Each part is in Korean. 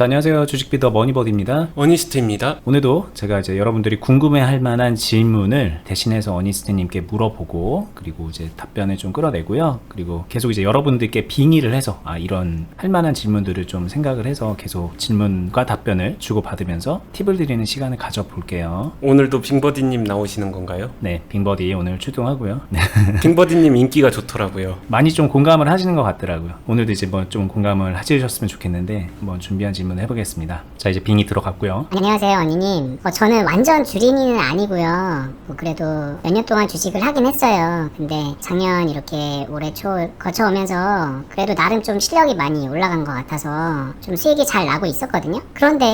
자, 안녕하세요. 주식비더 머니버드입니다. 어니스트입니다. 오늘도 제가 이제 여러분들이 궁금해할 만한 질문을 대신해서 어니스트님께 물어보고 그리고 이제 답변을 좀 끌어내고요. 그리고 계속 이제 여러분들께 빙의를 해서 아 이런 할 만한 질문들을 좀 생각을 해서 계속 질문과 답변을 주고 받으면서 팁을 드리는 시간을 가져볼게요. 오늘도 빙버디님 나오시는 건가요? 네, 빙버디 오늘 출동하고요. 네. 빙버디님 인기가 좋더라고요. 많이 좀 공감을 하시는 것 같더라고요. 오늘도 이제 뭐 좀 공감을 하시셨으면 좋겠는데 한번 준비한 질문 을 해보겠습니다. 자 이제 빙의 들어갔고요. 안녕하세요, 언니님. 뭐 저는 완전 주린이는 아니고요. 뭐 그래도 몇 년 동안 주식을 하긴 했어요. 근데 작년 이렇게 올해 초 거쳐오면서 그래도 나름 좀 실력이 많이 올라간 것 같아서 좀 수익이 잘 나고 있었거든요. 그런데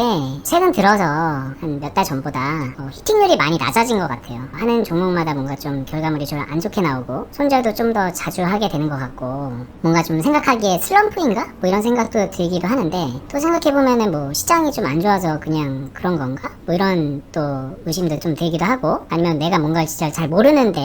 최근 들어서 한 몇 달 전보다 어, 히팅률이 많이 낮아진 것 같아요. 하는 종목마다 뭔가 좀 결과물이 좀 안 좋게 나오고 손절도 좀 더 자주 하게 되는 것 같고 뭔가 좀 생각하기에 슬럼프인가? 뭐 이런 생각도 들기도 하는데 또 생각해보면 은뭐 시장이 좀 안 좋아서 그냥 그런 건가? 뭐 이런 또 의심도 좀 들기도 하고 아니면 내가 뭔가를 진짜 잘 모르는데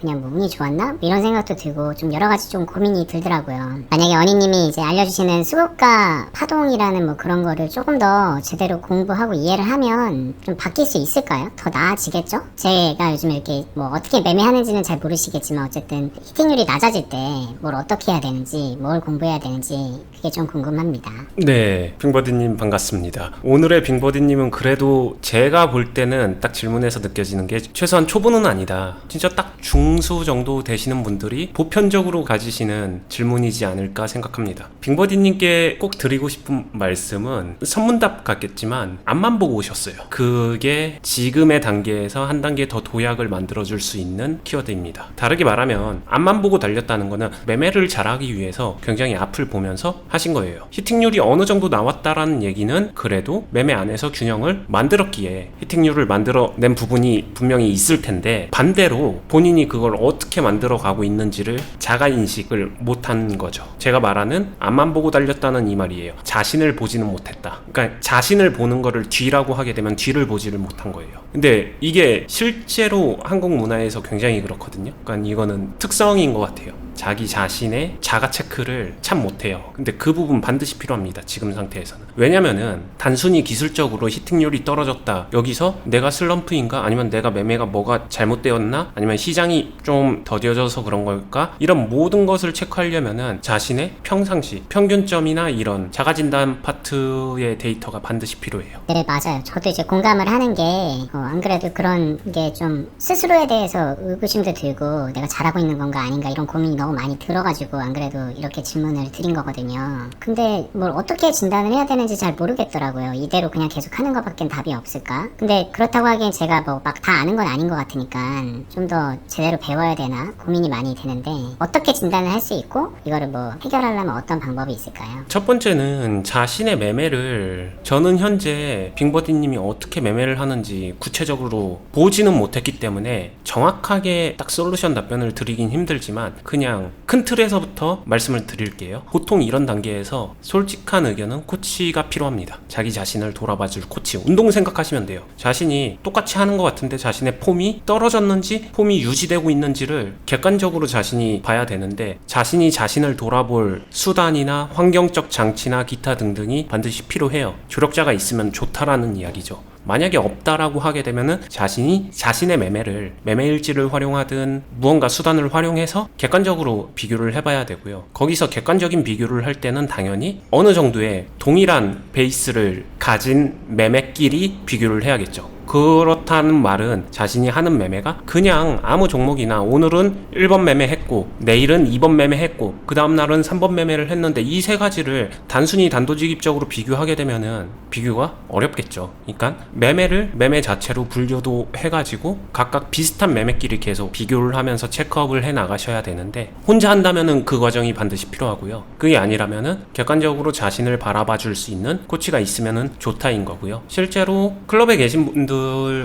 그냥 뭐 운이 좋았나? 뭐 이런 생각도 들고 좀 여러 가지 좀 고민이 들더라고요. 만약에 언니님이 이제 알려주시는 수급과 파동이라는 뭐 그런 거를 조금 더 제대로 공부하고 이해를 하면 좀 바뀔 수 있을까요? 더 나아지겠죠? 제가 요즘 이렇게 뭐 어떻게 매매하는지는 잘 모르시겠지만 어쨌든 히팅률이 낮아질 때 뭘 어떻게 해야 되는지 뭘 공부해야 되는지 그게 좀 궁금합니다. 네, 빙버디 님 반갑습니다. 오늘의 빙버디님은 그래도 제가 볼 때는 딱 질문에서 느껴지는 게 최소한 초보는 아니다. 진짜 딱 중수 정도 되시는 분들이 보편적으로 가지시는 질문이지 않을까 생각합니다. 빙버디님께 꼭 드리고 싶은 말씀은 선문답 같겠지만 앞만 보고 오셨어요. 그게 지금의 단계에서 한 단계 더 도약을 만들어줄 수 있는 키워드입니다. 다르게 말하면 앞만 보고 달렸다는 거는 매매를 잘하기 위해서 굉장히 앞을 보면서 하신 거예요. 히팅률이 어느 정도 나왔다라는 얘기는 그래도 매매 안에서 균형을 만들었기에 히팅률을 만들어낸 부분이 분명히 있을 텐데 반대로 본인이 그걸 어떻게 만들어 가고 있는지를 자가 인식을 못한 거죠. 제가 말하는 앞만 보고 달렸다는 이 말이에요. 자신을 보지는 못했다. 그러니까 자신을 보는 거를 뒤라고 하게 되면 뒤를 보지를 못한 거예요. 근데 이게 실제로 한국 문화에서 굉장히 그렇거든요. 그러니까 이거는 특성인 것 같아요. 자기 자신의 자가 체크를 참 못해요. 근데 그 부분 반드시 필요합니다. 지금 상태에서는. 왜냐면은 단순히 기술적으로 히팅률이 떨어졌다. 여기서 내가 슬럼프인가? 아니면 내가 매매가 뭐가 잘못되었나? 아니면 시장이 좀 더뎌져서 그런 걸까? 이런 모든 것을 체크하려면은 자신의 평상시, 평균점이나 이런 자가 진단 파트의 데이터가 반드시 필요해요. 네, 맞아요. 저도 이제 공감을 하는 게, 어, 안 그래도 그런 게 좀 스스로에 대해서 의구심도 들고, 내가 잘하고 있는 건가 아닌가 이런 고민이 너무 많이 들어가지고, 안 그래도 이렇게 질문을 드린 거거든요. 근데 뭘 어떻게 진단을 해야 되는지 잘 모르겠더라고요. 이대로 그냥 계속 하는 것밖엔 답이 없을까? 근데 그렇다고 하기엔 제가 뭐 막 다 아는 건 아닌 것 같으니까, 좀 더 제대로 배워야 되나 고민이 많이 되는데, 어떻게 진단을 할 수 있고, 이거를 뭐 해결하려면 어떤 방법이 있을까요? 첫 번째는 자신의 매매를 저는 현재 빙버디님이 어떻게 매매를 하는지 구체적으로 보지는 못했기 때문에 정확하게 딱 솔루션 답변을 드리긴 힘들지만 그냥 큰 틀에서부터 말씀을 드릴게요. 보통 이런 단계에서 솔직한 의견은 코치가 필요합니다. 자기 자신을 돌아봐 줄 코치. 운동 생각하시면 돼요. 자신이 똑같이 하는 것 같은데 자신의 폼이 떨어졌는지 폼이 유지되고 있는지를 객관적으로 자신이 봐야 되는데 자신이 자신을 돌아볼 수단이나 환경적 장치나 기타 등등이 반드시 필요해요. 조력자가 있으면 좋다라는 이야기죠. 만약에 없다라고 하게 되면은 자신이 자신의 매매를 매매 일지를 활용하든 무언가 수단을 활용해서 객관적으로 비교를 해봐야 되고요. 거기서 객관적인 비교를 할 때는 당연히 어느 정도의 동일한 베이스를 가진 매매끼리 비교를 해야겠죠. 그렇다는 말은 자신이 하는 매매가 그냥 아무 종목이나 오늘은 1번 매매했고 내일은 2번 매매했고 그 다음날은 3번 매매를 했는데 이 세 가지를 단순히 단도직입적으로 비교하게 되면은 비교가 어렵겠죠. 그러니까 매매를 매매 자체로 분류도 해가지고 각각 비슷한 매매끼리 계속 비교를 하면서 체크업을 해 나가셔야 되는데 혼자 한다면은 그 과정이 반드시 필요하고요. 그게 아니라면은 객관적으로 자신을 바라봐 줄 수 있는 코치가 있으면은 좋다인 거고요. 실제로 클럽에 계신 분들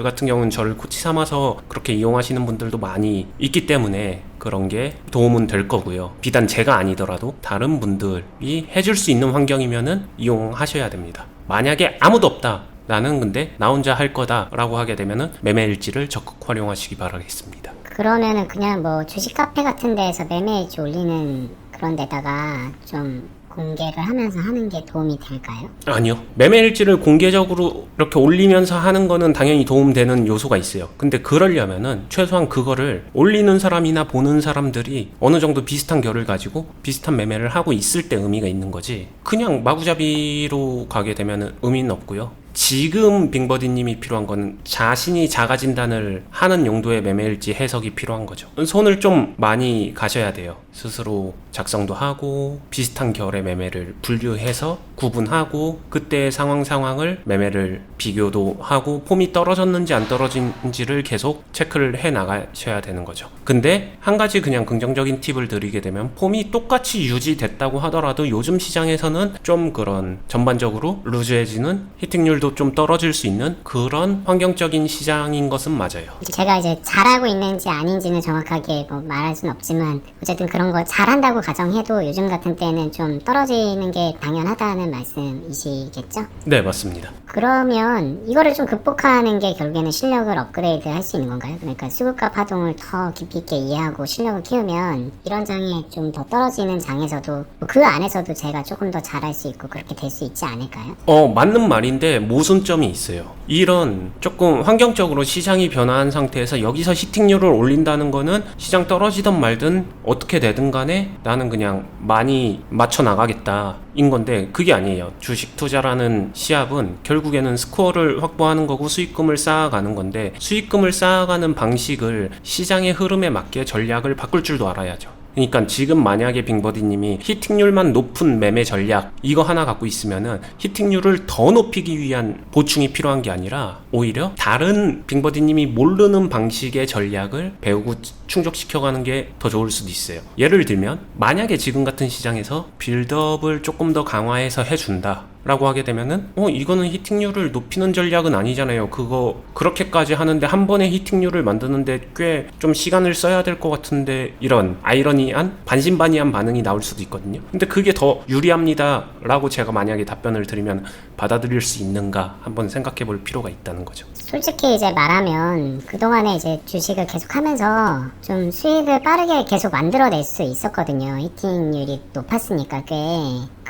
같은 경우는 저를 코치 삼아서 그렇게 이용하시는 분들도 많이 있기 때문에 그런 게 도움은 될 거고요. 비단 제가 아니더라도 다른 분들이 해줄 수 있는 환경이면은 이용하셔야 됩니다. 만약에 아무도 없다. 나는 근데 나 혼자 할 거다라고 하게 되면은 매매 일지를 적극 활용하시기 바라겠습니다. 그러면은 그냥 뭐 주식 카페 같은 데에서 매매 일지 올리는 그런 데다가 좀 공개를 하면서 하는 게 도움이 될까요? 아니요. 매매 일지를 공개적으로 이렇게 올리면서 하는 거는 당연히 도움되는 요소가 있어요. 근데 그러려면은 최소한 그거를 올리는 사람이나 보는 사람들이 어느 정도 비슷한 결을 가지고 비슷한 매매를 하고 있을 때 의미가 있는 거지. 그냥 마구잡이로 가게 되면은 의미는 없고요. 지금 빙버디님이 필요한 건 자신이 자가 진단을 하는 용도의 매매일지 해석이 필요한 거죠. 손을 좀 많이 가셔야 돼요. 스스로 작성도 하고 비슷한 결의 매매를 분류해서 구분하고 그때의 상황 상황을 매매를 비교도 하고 폼이 떨어졌는지 안 떨어진지를 계속 체크를 해 나가셔야 되는 거죠. 근데 한 가지 그냥 긍정적인 팁을 드리게 되면 폼이 똑같이 유지됐다고 하더라도 요즘 시장에서는 좀 그런 전반적으로 루즈해지는 히팅률도 좀 떨어질 수 있는 그런 환경적인 시장인 것은 맞아요. 제가 이제 잘하고 있는지 아닌지는 정확하게 뭐 말할 수는 없지만 어쨌든 그런 거 잘한다고 가정해도 요즘 같은 때는 좀 떨어지는 게 당연하다는 말씀이시겠죠? 네, 맞습니다. 그러면 이거를 좀 극복하는 게 결국에는 실력을 업그레이드 할 수 있는 건가요? 그러니까 수급과 파동을 더 깊이 있게 이해하고 실력을 키우면 이런 장에 좀 더 떨어지는 장에서도 그 안에서도 제가 조금 더 잘할 수 있고 그렇게 될 수 있지 않을까요? 어, 맞는 말인데 모순점이 있어요. 이런 조금 환경적으로 시장이 변화한 상태에서 여기서 히팅률을 올린다는 거는 시장 떨어지든 말든 어떻게 되든 간에 나는 그냥 많이 맞춰 나가겠다. 인 건데 그게 아니에요. 주식 투자라는 시합은 결국에는 스코어를 확보하는 거고 수익금을 쌓아가는 건데 수익금을 쌓아가는 방식을 시장의 흐름에 맞게 전략을 바꿀 줄도 알아야죠. 그러니까 지금 만약에 빙버디님이 히팅률만 높은 매매 전략 이거 하나 갖고 있으면은 히팅률을 더 높이기 위한 보충이 필요한 게 아니라 오히려 다른 빙버디님이 모르는 방식의 전략을 배우고 충족시켜가는 게 더 좋을 수도 있어요. 예를 들면 만약에 지금 같은 시장에서 빌드업을 조금 더 강화해서 해준다. 라고 하게 되면은 어 이거는 히팅률을 높이는 전략은 아니잖아요. 그거 그렇게까지 하는데 한 번에 히팅률을 만드는데 꽤 좀 시간을 써야 될 것 같은데 이런 아이러니한 반신반의한 반응이 나올 수도 있거든요. 근데 그게 더 유리합니다 라고 제가 만약에 답변을 드리면 받아들일 수 있는가 한번 생각해 볼 필요가 있다는 거죠. 솔직히 이제 말하면 그동안에 이제 주식을 계속 하면서 좀 수익을 빠르게 계속 만들어낼 수 있었거든요. 히팅률이 높았으니까 꽤.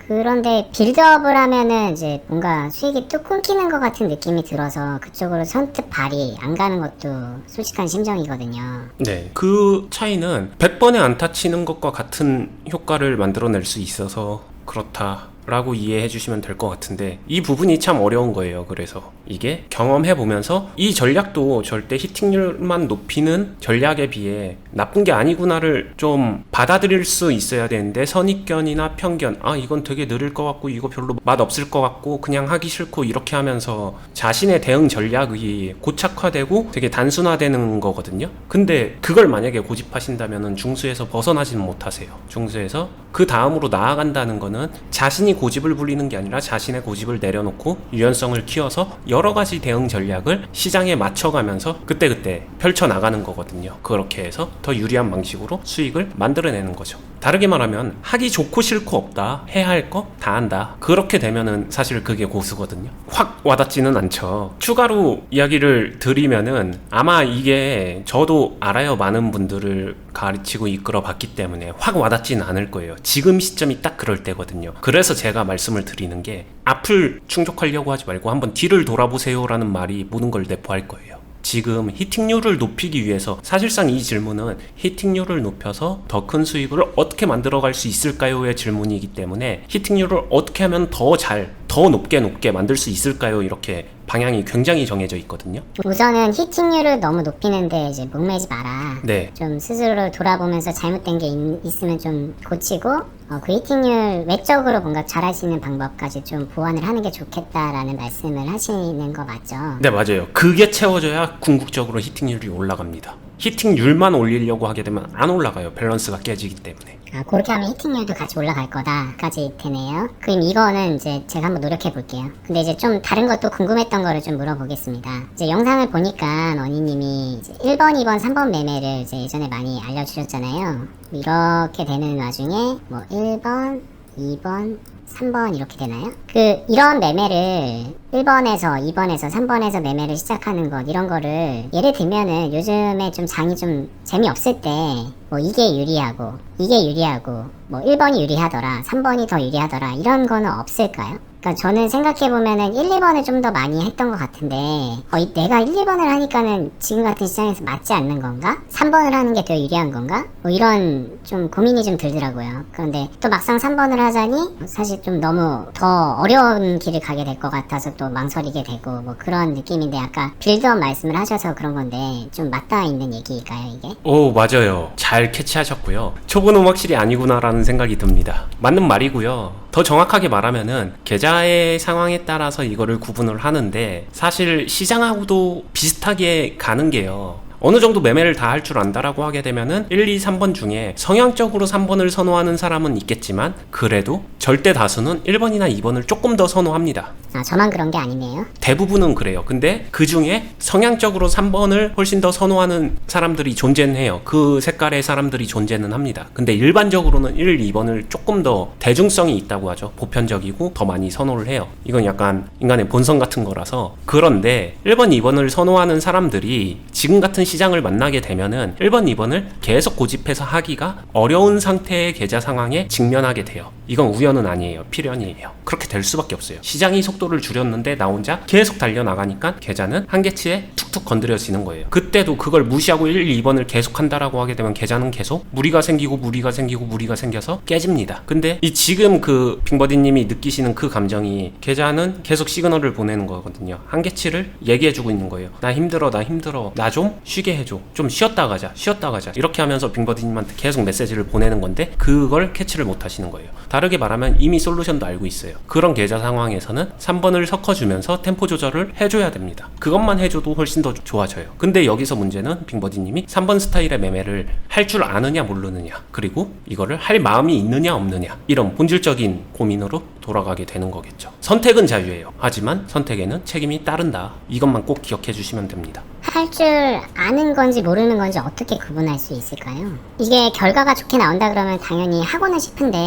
그런데 빌드업을 하면은 이제 뭔가 수익이 뚝 끊기는 것 같은 느낌이 들어서 그쪽으로 선뜻 발이 안 가는 것도 솔직한 심정이거든요. 네. 그 차이는 100번에 안타 치는 것과 같은 효과를 만들어낼 수 있어서 그렇다. 라고 이해해 주시면 될 것 같은데 이 부분이 참 어려운 거예요. 그래서 이게 경험해 보면서 이 전략도 절대 히팅률만 높이는 전략에 비해 나쁜 게 아니구나를 좀 받아들일 수 있어야 되는데 선입견이나 편견 아 이건 되게 느릴 것 같고 이거 별로 맛 없을 것 같고 그냥 하기 싫고 이렇게 하면서 자신의 대응 전략이 고착화되고 되게 단순화되는 거거든요. 근데 그걸 만약에 고집하신다면은 중수에서 벗어나지는 못하세요. 중수에서 그 다음으로 나아간다는 거는 자신이 고집을 부리는 게 아니라 자신의 고집을 내려놓고 유연성을 키워서 여러 가지 대응 전략을 시장에 맞춰가면서 그때그때 펼쳐 나가는 거거든요. 그렇게 해서 더 유리한 방식으로 수익을 만들어내는 거죠. 다르게 말하면 하기 좋고 싫고 없다. 해야 할 거 다 한다. 그렇게 되면은 사실 그게 고수거든요. 확 와닿지는 않죠. 추가로 이야기를 드리면은 아마 이게 저도 알아요. 많은 분들을 가르치고 이끌어 봤기 때문에 확 와닿지는 않을 거예요. 지금 시점이 딱 그럴 때거든요. 그래서 제가 말씀을 드리는 게 앞을 충족하려고 하지 말고 한번 뒤를 돌아보세요라는 말이 모든 걸 내포할 거예요. 지금 히팅률을 높이기 위해서 사실상 이 질문은 히팅률을 높여서 더 큰 수익을 어떻게 만들어갈 수 있을까요의 질문이기 때문에 히팅률을 어떻게 하면 더 잘, 더 높게 높게 만들 수 있을까요? 이렇게 방향이 굉장히 정해져 있거든요. 우선은 히팅률을 너무 높이는데 이제 목매지 마라. 네. 좀 스스로 돌아보면서 잘못된 게 있, 으면좀 고치고 어, 그 히팅률 외적으로 뭔가 잘할 수 있는 방법까지 좀 보완을 하는 게 좋겠다라는 말씀을 하시는 거 맞죠? 네, 맞아요. 그게 채워져야 궁극적으로 히팅률이 올라갑니다. 히팅률만 올리려고 하게 되면 안 올라가요. 밸런스가 깨지기 때문에. 아, 그렇게 하면 히팅률도 같이 올라갈 거다까지 되네요. 그럼 이거는 이제 제가 한번 노력해 볼게요. 근데 이제 좀 다른 것도 궁금했던 거를 좀 물어보겠습니다. 이제 영상을 보니까 언니님이 이제 1번, 2번, 3번 매매를 이제 예전에 많이 알려주셨잖아요. 이렇게 되는 와중에 뭐 1번, 2번, 3번 이렇게 되나요? 그 이런 매매를 1번에서 2번에서 3번에서 매매를 시작하는 것 이런 거를 예를 들면은 요즘에 좀 장이 좀 재미없을 때 뭐 이게 유리하고 이게 유리하고 뭐 1번이 유리하더라 3번이 더 유리하더라 이런 거는 없을까요? 그러니까 저는 생각해 보면은 1, 2번을 좀 더 많이 했던 것 같은데 어, 이- 내가 1, 2번을 하니까는 지금 같은 시장에서 맞지 않는 건가? 3번을 하는 게 더 유리한 건가? 뭐 이런 좀 고민이 좀 들더라고요. 그런데 또 막상 3번을 하자니 사실 좀 너무 더 어려운 길을 가게 될 것 같아서 또 망설이게 되고 뭐 그런 느낌인데 아까 빌드업 말씀을 하셔서 그런 건데 좀 맞닿아 있는 얘기일까요 이게? 오 맞아요 잘 캐치하셨고요 초보는 확실히 아니구나라는 생각이 듭니다 맞는 말이고요 더 정확하게 말하면은 계좌의 상황에 따라서 이거를 구분을 하는데 사실 시장하고도 비슷하게 가는 게요 어느 정도 매매를 다 할 줄 안다라고 하게 되면은 1, 2, 3번 중에 성향적으로 3번을 선호하는 사람은 있겠지만 그래도 절대 다수는 1번이나 2번을 조금 더 선호합니다. 아 저만 그런 게 아니네요. 대부분은 그래요. 근데 그 중에 성향적으로 3번을 훨씬 더 선호하는 사람들이 존재는 해요. 그 색깔의 사람들이 존재는 합니다. 근데 일반적으로는 1, 2번을 조금 더 대중성이 있다고 하죠. 보편적이고 더 많이 선호를 해요. 이건 약간 인간의 본성 같은 거라서. 그런데 1번, 2번을 선호하는 사람들이 지금 같은 시장을 만나게 되면은 1번, 2번을 계속 고집해서 하기가 어려운 상태의 계좌 상황에 직면하게 돼요. 이건 우연은 아니에요. 필연이에요. 그렇게 될 수밖에 없어요. 시장이 속도를 줄였는데 나 혼자 계속 달려나가니까 계좌는 한계치에 툭툭 건드려지는 거예요. 그때도 그걸 무시하고 1, 2번을 계속 한다라고 하게 되면 계좌는 계속 무리가 생기고 무리가 생기고 무리가 생겨서 깨집니다. 근데 이 지금 그 빙버디님이 느끼시는 그 감정이 계좌는 계속 시그널을 보내는 거거든요. 한계치를 얘기해주고 있는 거예요. 나 힘들어, 나 힘들어. 나 좀 쉬게 해줘. 좀 쉬었다 가자, 쉬었다 가자. 이렇게 하면서 빙버디님한테 계속 메시지를 보내는 건데 그걸 캐치를 못 하시는 거예요. 다르게 말하면 이미 솔루션도 알고 있어요. 그런 계좌 상황에서는 3번을 섞어주면서 템포 조절을 해줘야 됩니다. 그것만 해줘도 훨씬 더 좋아져요. 근데 여기서 문제는 빙버디님이 3번 스타일의 매매를 할 줄 아느냐 모르느냐 그리고 이거를 할 마음이 있느냐 없느냐 이런 본질적인 고민으로 돌아가게 되는 거겠죠. 선택은 자유예요. 하지만 선택에는 책임이 따른다. 이것만 꼭 기억해 주시면 됩니다. 할 줄 아는 건지 모르는 건지 어떻게 구분할 수 있을까요? 이게 결과가 좋게 나온다 그러면 당연히 하고는 싶은데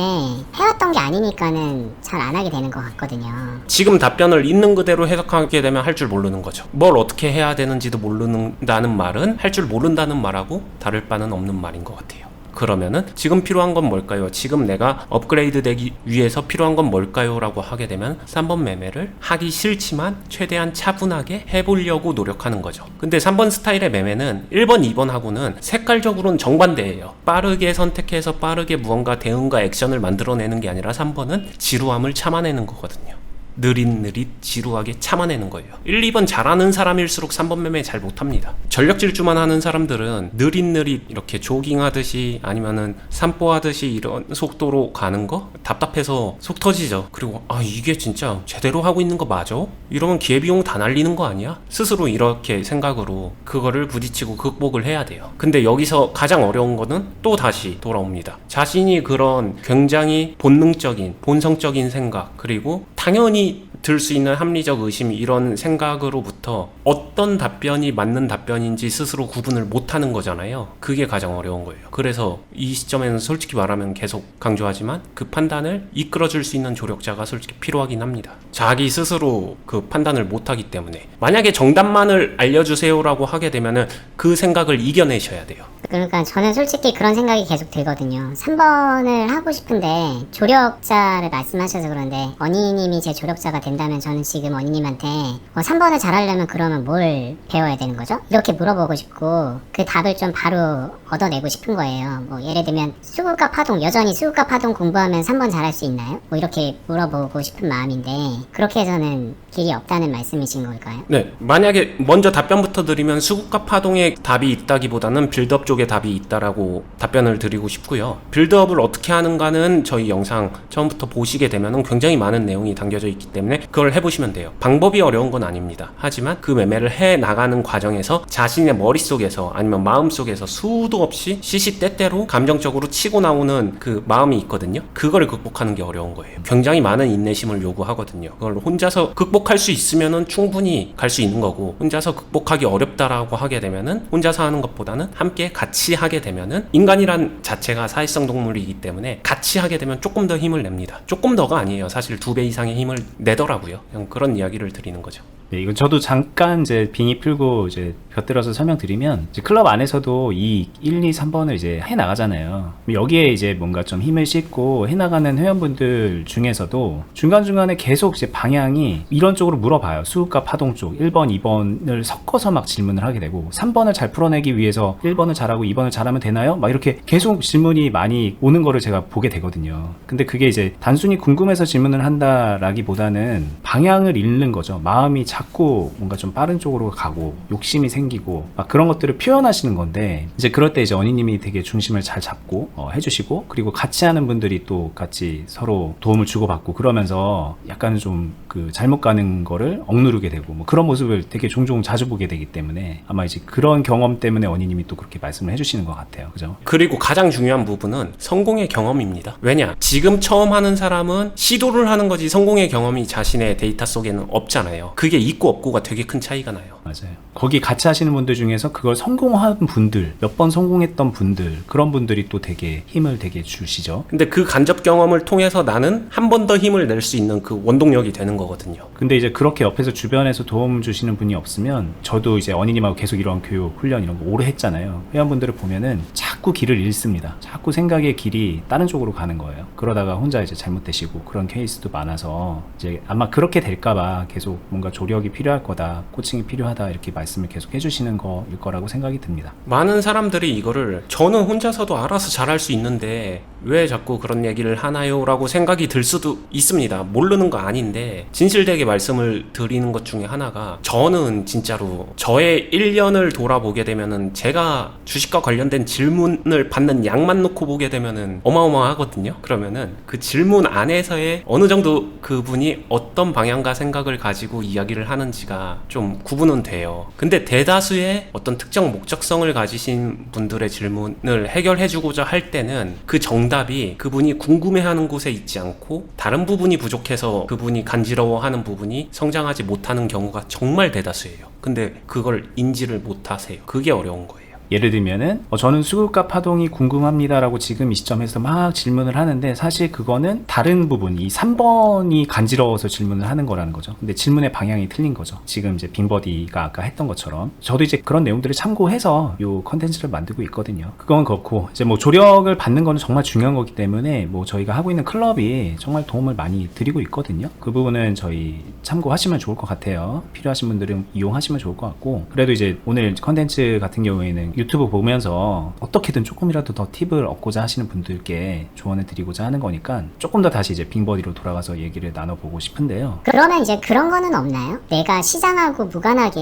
해왔던 게 아니니까는 잘 안 하게 되는 것 같거든요. 지금 답변을 있는 그대로 해석하게 되면 할 줄 모르는 거죠. 뭘 어떻게 해야 되는지도 모르는다는 말은 할 줄 모른다는 말하고 다를 바는 없는 말인 것 같아요. 그러면은 지금 필요한 건 뭘까요? 지금 내가 업그레이드 되기 위해서 필요한 건 뭘까요? 라고 하게 되면 3번 매매를 하기 싫지만 최대한 차분하게 해보려고 노력하는 거죠. 근데 3번 스타일의 매매는 1번, 2번 하고는 색깔적으로는 정반대예요. 빠르게 선택해서 빠르게 무언가 대응과 액션을 만들어내는 게 아니라 3번은 지루함을 참아내는 거거든요. 느릿느릿 지루하게 참아내는 거예요. 1, 2번 잘하는 사람일수록 3번 매매 잘 못합니다. 전력 질주만 하는 사람들은 느릿느릿 이렇게 조깅하듯이 아니면은 산보하듯이 이런 속도로 가는 거 답답해서 속 터지죠. 그리고 아 이게 진짜 제대로 하고 있는 거 맞아? 이러면 기회비용 다 날리는 거 아니야? 스스로 이렇게 생각으로 그거를 부딪히고 극복을 해야 돼요. 근데 여기서 가장 어려운 거는 또 다시 돌아옵니다. 자신이 그런 굉장히 본능적인 본성적인 생각 그리고 당연히 들 수 있는 합리적 의심 이런 생각으로부터 어떤 답변이 맞는 답변인지 스스로 구분을 못하는 거잖아요. 그게 가장 어려운 거예요. 그래서 이 시점에는 솔직히 말하면 계속 강조하지만 그 판단을 이끌어줄 수 있는 조력자가 솔직히 필요하긴 합니다. 자기 스스로 그 판단을 못하기 때문에 만약에 정답만을 알려주세요라고 하게 되면은 그 생각을 이겨내셔야 돼요. 그러니까 저는 솔직히 그런 생각이 계속 들거든요. 3번을 하고 싶은데 조력자를 말씀하셔서 그런데 언니님이 제 조력 자가 된다면 저는 지금 언니님한테 어, 3번을 잘하려면 그러면 뭘 배워야 되는 거죠? 이렇게 물어보고 싶고 그 답을 좀 바로 얻어내고 싶은 거예요. 뭐 예를 들면 수급과 파동 여전히 수급과 파동 공부하면 3번 잘할 수 있나요? 뭐 이렇게 물어보고 싶은 마음인데 그렇게 해서는 길이 없다는 말씀이신 걸까요? 네, 만약에 먼저 답변부터 드리면 수급과 파동에 답이 있다기보다는 빌드업 쪽에 답이 있다라고 답변을 드리고 싶고요. 빌드업을 어떻게 하는가는 저희 영상 처음부터 보시게 되면은 굉장히 많은 내용이 담겨져 있기 때문에 그걸 해보시면 돼요. 방법이 어려운 건 아닙니다. 하지만 그 매매를 해 나가는 과정에서 자신의 머릿속에서 아니면 마음속에서 수도 없이 시시때때로 감정적으로 치고 나오는 그 마음이 있거든요. 그걸 극복하는 게 어려운 거예요. 굉장히 많은 인내심을 요구하거든요. 그걸 혼자서 극복할 수 있으면은 충분히 갈 수 있는 거고 혼자서 극복하기 어렵다라고 하게 되면은 혼자서 하는 것보다는 함께 같이 하게 되면은 인간이란 자체가 사회성 동물이기 때문에 같이 하게 되면 조금 더 힘을 냅니다. 조금 더가 아니에요. 사실 두 배 이상의 힘을 내더라고요. 그런 이야기를 드리는 거죠. 네, 이건 저도 잠깐 이제 빙의 풀고 이제 곁들여서 설명드리면 이제 클럽 안에서도 이 1, 2, 3번을 이제 해 나가잖아요. 여기에 이제 뭔가 좀 힘을 싣고 해 나가는 회원분들 중에서도 중간중간에 계속 이제 방향이 이런 쪽으로 물어봐요. 수급과 파동 쪽 1번, 2번을 섞어서 막 질문을 하게 되고 3번을 잘 풀어내기 위해서 1번을 잘하고 2번을 잘하면 되나요? 막 이렇게 계속 질문이 많이 오는 거를 제가 보게 되거든요. 근데 그게 이제 단순히 궁금해서 질문을 한다라기보다는 방향을 잃는 거죠. 마음이 자꾸 뭔가 좀 빠른 쪽으로 가고 욕심이 생기고 막 그런 것들을 표현하시는 건데 이제 그럴 때 이제 언니님이 되게 중심을 잘 잡고 어, 해주시고 그리고 같이 하는 분들이 또 같이 서로 도움을 주고받고 그러면서 약간 좀 그 잘못 가는 거를 억누르게 되고 뭐 그런 모습을 되게 종종 자주 보게 되기 때문에 아마 이제 그런 경험 때문에 언니님이 또 그렇게 말씀을 해주시는 것 같아요. 그죠? 그리고 가장 중요한 부분은 성공의 경험입니다. 왜냐? 지금 처음 하는 사람은 시도를 하는 거지 성공의 경험이 자신의 데이터 속에는 없잖아요. 그게 있고 없고가 되게 큰 차이가 나요. 맞아요. 거기 같이 하시는 분들 중에서 그걸 성공한 분들, 몇 번 성공했던 분들, 그런 분들이 또 되게 힘을 되게 주시죠. 근데 그 간접 경험을 통해서 나는 한 번 더 힘을 낼 수 있는 그 원동력이 되는 거거든요. 근데 이제 그렇게 옆에서 주변에서 도움 주시는 분이 없으면 저도 이제 언니님하고 계속 이런 교육, 훈련 이런 거 오래 했잖아요. 회원분들을 보면은 자꾸 길을 잃습니다. 자꾸 생각의 길이 다른 쪽으로 가는 거예요. 그러다가 혼자 이제 잘못되시고 그런 케이스도 많아서 이제 아마 그렇게 될까봐 계속 뭔가 조 력이 필요할 거다, 코칭이 필요하다 이렇게 말씀을 계속 해주시는 거일 거라고 생각이 듭니다. 많은 사람들이 이거를 저는 혼자서도 알아서 잘할 수 있는데 왜 자꾸 그런 얘기를 하나요? 라고 생각이 들 수도 있습니다. 모르는 거 아닌데 진실되게 말씀을 드리는 것 중에 하나가 저는 진짜로 저의 1년을 돌아보게 되면은 제가 주식과 관련된 질문을 받는 양만 놓고 보게 되면은 어마어마하거든요. 그러면은 그 질문 안에서의 어느 정도 그분이 어떤 방향과 생각을 가지고 이야기를 하는지가 좀 구분은 돼요. 근데 대다수의 어떤 특정 목적성을 가지신 분들의 질문을 해결해주고자 할 때는 그 정답이 그분이 궁금해하는 곳에 있지 않고 다른 부분이 부족해서 그분이 간지러워하는 부분이 성장하지 못하는 경우가 정말 대다수예요. 근데 그걸 인지를 못하세요. 그게 어려운 거예요. 예를 들면은 어, 저는 수급과 파동이 궁금합니다라고 지금 이 시점에서 막 질문을 하는데 사실 그거는 다른 부분 이 3번이 간지러워서 질문을 하는 거라는 거죠. 근데 질문의 방향이 틀린 거죠. 지금 이제 빈버디가 아까 했던 것처럼 저도 이제 그런 내용들을 참고해서 요 컨텐츠를 만들고 있거든요. 그건 그렇고 이제 뭐 조력을 받는 거는 정말 중요한 거기 때문에 뭐 저희가 하고 있는 클럽이 정말 도움을 많이 드리고 있거든요. 그 부분은 저희 참고하시면 좋을 것 같아요. 필요하신 분들은 이용하시면 좋을 것 같고 그래도 이제 오늘 컨텐츠 같은 경우에는 유튜브 보면서 어떻게든 조금이라도 더 팁을 얻고자 하시는 분들께 조언을 드리고자 하는 거니까 조금 더 다시 이제 빙버디로 돌아가서 얘기를 나눠보고 싶은데요. 그러면 이제 그런 거는 없나요? 내가 시장하고 무관하게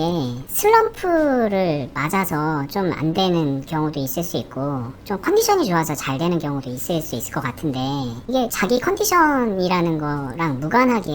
슬럼프를 맞아서 좀 안 되는 경우도 있을 수 있고 좀 컨디션이 좋아서 잘 되는 경우도 있을 수 있을 것 같은데 이게 자기 컨디션이라는 거랑 무관하게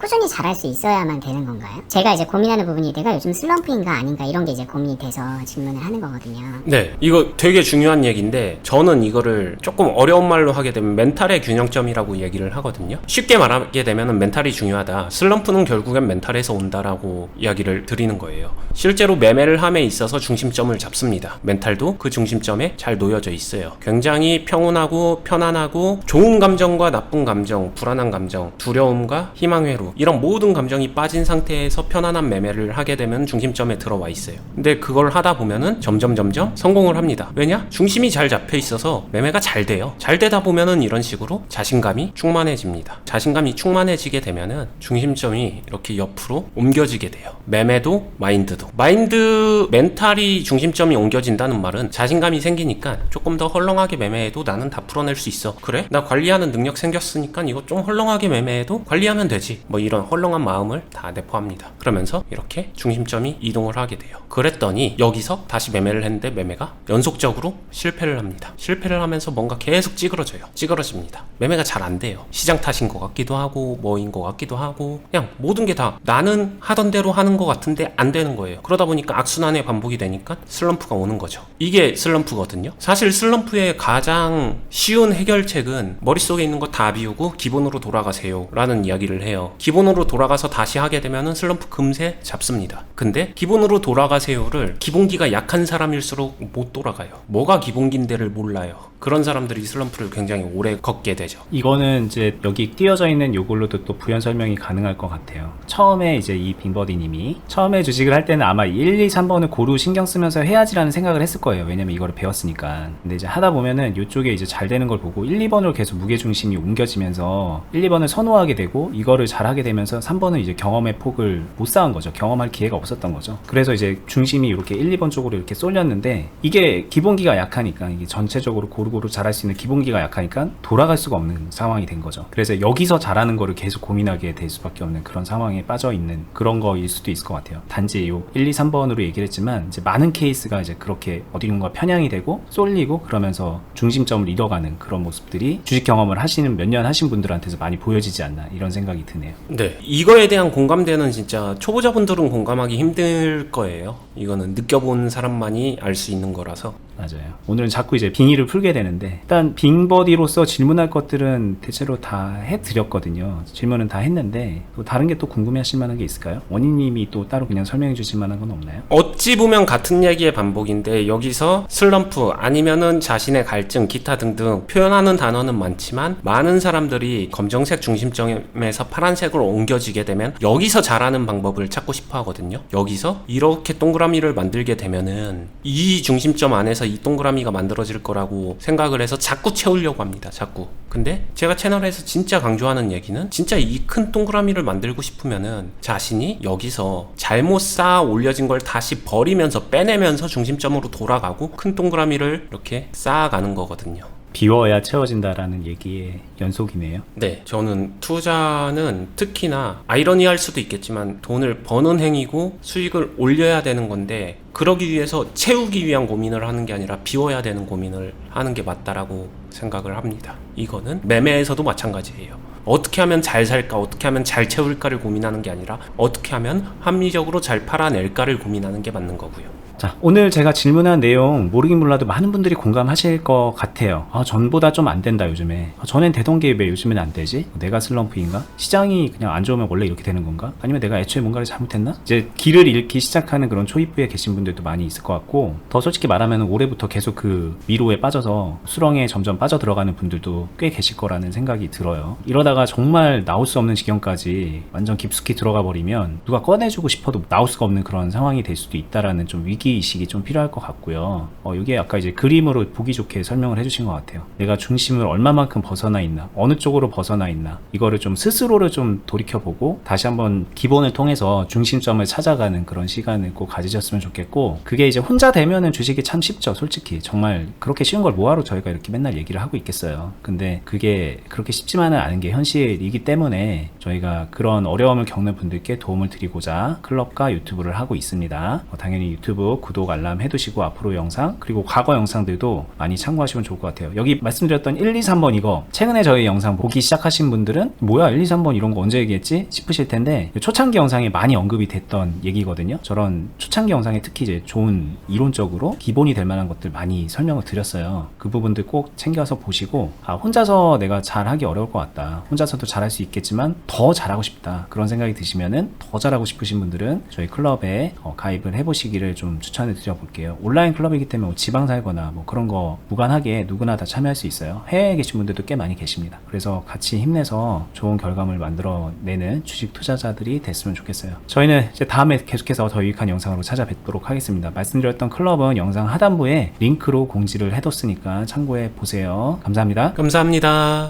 꾸준히 잘할 수 있어야만 되는 건가요? 제가 이제 고민하는 부분이 내가 요즘 슬럼프인가 아닌가 이런 게 이제 고민이 돼서 질문을 하는 거거든요. 네, 이거 되게 중요한 얘기인데 저는 이거를 조금 어려운 말로 하게 되면 멘탈의 균형점이라고 얘기를 하거든요. 쉽게 말하게 되면 멘탈이 중요하다. 슬럼프는 결국엔 멘탈에서 온다라고 이야기를 드리는 거예요. 실제로 매매를 함에 있어서 중심점을 잡습니다. 멘탈도 그 중심점에 잘 놓여져 있어요. 굉장히 평온하고 편안하고 좋은 감정과 나쁜 감정, 불안한 감정, 두려움과 희망회로 이런 모든 감정이 빠진 상태에서 편안한 매매를 하게 되면 중심점에 들어와 있어요. 근데 그걸 하다 보면은 점점 점점 성공을 합니다. 왜냐? 중심이 잘 잡혀 있어서 매매가 잘 돼요. 잘 되다 보면은 이런 식으로 자신감이 충만해집니다. 자신감이 충만해지게 되면은 중심점이 이렇게 옆으로 옮겨지게 돼요. 매매도 마인드도. 마인드 멘탈이 중심점이 옮겨진다는 말은 자신감이 생기니까 조금 더 헐렁하게 매매해도 나는 다 풀어낼 수 있어. 그래? 나 관리하는 능력 생겼으니까 이거 좀 헐렁하게 매매해도 관리하면 되지. 뭐 이런 헐렁한 마음을 다 내포합니다. 그러면서 이렇게 중심점이 이동을 하게 돼요. 그랬더니 여기서 다시 매매를 했는데 매매가 연속적으로 실패를 합니다. 실패를 하면서 뭔가 계속 찌그러져요. 찌그러집니다. 매매가 잘 안 돼요. 시장 탓인 것 같기도 하고 뭐인 것 같기도 하고 그냥 모든 게 다 나는 하던 대로 하는 것 같은데 안 되는 거예요. 그러다 보니까 악순환의 반복이 되니까 슬럼프가 오는 거죠. 이게 슬럼프거든요. 사실 슬럼프의 가장 쉬운 해결책은 머릿속에 있는 거 다 비우고 기본으로 돌아가세요. 라는 이야기를 해요. 기본으로 돌아가서 다시 하게 되면은 슬럼프 금세 잡습니다. 근데 기본으로 돌아가세요를 기본기가 약한 사람일 많을수록 못 돌아가요. 뭐가 기본기인데를 몰라요. 그런 사람들이 슬럼프를 굉장히 오래 걷게 되죠. 이거는 이제 여기 띄어져 있는 요걸로도 또 부연 설명이 가능할 것 같아요. 처음에 이제 이 빙버디님이 처음에 주식을 할 때는 아마 1, 2, 3번을 고루 신경 쓰면서 해야지라는 생각을 했을 거예요. 왜냐면 이거를 배웠으니까. 근데 이제 하다 보면은 이쪽에 이제 잘 되는 걸 보고 1, 2번으로 계속 무게 중심이 옮겨지면서 1, 2번을 선호하게 되고 이거를 잘하게 되면서 3번은 이제 경험의 폭을 못 쌓은 거죠. 경험할 기회가 없었던 거죠. 그래서 이제 중심이 이렇게 1, 2번 쪽으로 이렇게 쏠렸는데 이게 기본기가 약하니까 이게 전체적으로 고루고 루 잘할 수 있는 기본기가 약하니까 돌아갈 수가 없는 상황이 된 거죠. 그래서 여기서 잘하는 거를 계속 고민하게 될 수밖에 없는 그런 상황에 빠져 있는 그런 거일 수도 있을 것 같아요. 단지 요 1, 2, 3번으로 얘기를 했지만 이제 많은 케이스가 이제 그렇게 어딘가 편향이 되고 쏠리고 그러면서 중심점을 잃어가는 그런 모습들이 주식 경험을 하시는 몇 년 하신 분들한테서 많이 보여지지 않나 이런 생각이 드네요. 네. 이거에 대한 공감대는 진짜 초보자분들은 공감하기 힘들 거예요. 이거는 느껴본 사람만이 알 수 있는 거라서. 맞아요. 오늘은 자꾸 이제 빙의를 풀게 되는데 일단 빙버디로서 질문할 것들은 대체로 다 해드렸거든요. 질문은 다 했는데 또 다른 게 또 궁금해하실 만한 게 있을까요? 원희님이 또 따로 그냥 설명해 주실 만한 건 없나요? 어찌 보면 같은 얘기의 반복인데 여기서 슬럼프 아니면은 자신의 갈증 기타 등등 표현하는 단어는 많지만 많은 사람들이 검정색 중심점에서 파란색으로 옮겨지게 되면 여기서 잘하는 방법을 찾고 싶어 하거든요. 여기서 이렇게 동그라미를 만들게 되면은 이 중심점 안에서 이 동그라미가 만들어질 거라고 생각을 해서 자꾸 채우려고 합니다. 자꾸. 근데 제가 채널에서 진짜 강조하는 얘기는 진짜 이 큰 동그라미를 만들고 싶으면은 자신이 여기서 잘못 쌓아 올려진 걸 다시 버리면서 빼내면서 중심점으로 돌아가고 큰 동그라미를 이렇게 쌓아가는 거거든요. 비워야 채워진다라는 얘기의 연속이네요. 네, 저는 투자는 특히나 아이러니할 수도 있겠지만 돈을 버는 행위고 수익을 올려야 되는 건데 그러기 위해서 채우기 위한 고민을 하는 게 아니라 비워야 되는 고민을 하는 게 맞다라고 생각을 합니다. 이거는 매매에서도 마찬가지예요. 어떻게 하면 잘 살까, 어떻게 하면 잘 채울까를 고민하는 게 아니라 어떻게 하면 합리적으로 잘 팔아낼까를 고민하는 게 맞는 거고요. 자, 오늘 제가 질문한 내용 모르긴 몰라도 많은 분들이 공감하실 것 같아요. 아, 전보다 좀 안 된다, 요즘에. 아, 전엔 왜 요즘엔 안 되지? 내가 슬럼프인가? 시장이 그냥 안 좋으면 원래 이렇게 되는 건가? 아니면 내가 애초에 뭔가를 잘못했나? 이제 길을 잃기 시작하는 그런 초입부에 계신 분들도 많이 있을 것 같고, 더 솔직히 말하면 올해부터 계속 그 미로에 빠져서 수렁에 점점 빠져 들어가는 분들도 꽤 계실 거라는 생각이 들어요. 이러다가 정말 나올 수 없는 지경까지 완전 깊숙이 들어가 버리면 누가 꺼내주고 싶어도 나올 수가 없는 그런 상황이 될 수도 있다라는 좀 위기 의식이 좀 필요할 것 같고요. 어, 이게 아까 이제 그림으로 보기 좋게 설명을 해주신 것 같아요. 내가 중심을 얼마만큼 벗어나 있나, 어느 쪽으로 벗어나 있나, 이거를 좀 스스로를 좀 돌이켜보고 다시 한번 기본을 통해서 중심점을 찾아가는 그런 시간을 꼭 가지셨으면 좋겠고, 그게 이제 혼자 되면은 주식이 참 쉽죠, 솔직히. 정말 그렇게 쉬운 걸 뭐하러 저희가 이렇게 맨날 얘기를 하고 있겠어요. 근데 그게 그렇게 쉽지만은 않은 게 현실이기 때문에 저희가 그런 어려움을 겪는 분들께 도움을 드리고자 클럽과 유튜브를 하고 있습니다. 어, 당연히 유튜브 구독 알람 해두시고 앞으로 영상 그리고 과거 영상들도 많이 참고하시면 좋을 것 같아요. 여기 말씀드렸던 1, 2, 3번 이거 최근에 저희 영상 보기 시작하신 분들은 뭐야 1, 2, 3번 이런 거 언제 얘기했지 싶으실 텐데 초창기 영상에 많이 언급이 됐던 얘기거든요. 저런 초창기 영상에 특히 이제 좋은 이론적으로 기본이 될 만한 것들 많이 설명을 드렸어요. 그 부분들 꼭 챙겨서 보시고 아 혼자서 내가 잘하기 어려울 것 같다. 혼자서도 잘할 수 있겠지만 더 잘하고 싶다. 그런 생각이 드시면은 더 잘하고 싶으신 분들은 저희 클럽에 어, 가입을 해보시기를 좀 추천해 드려볼게요. 온라인 클럽이기 때문에 뭐 지방 살거나 뭐 그런 거 무관하게 누구나 다 참여할 수 있어요. 해외에 계신 분들도 꽤 많이 계십니다. 그래서 같이 힘내서 좋은 결과물 만들어내는 주식 투자자들이 됐으면 좋겠어요. 저희는 이제 다음에 계속해서 더 유익한 영상으로 찾아뵙도록 하겠습니다. 말씀드렸던 클럽은 영상 하단부에 링크로 공지를 해뒀으니까 참고해 보세요. 감사합니다. 감사합니다.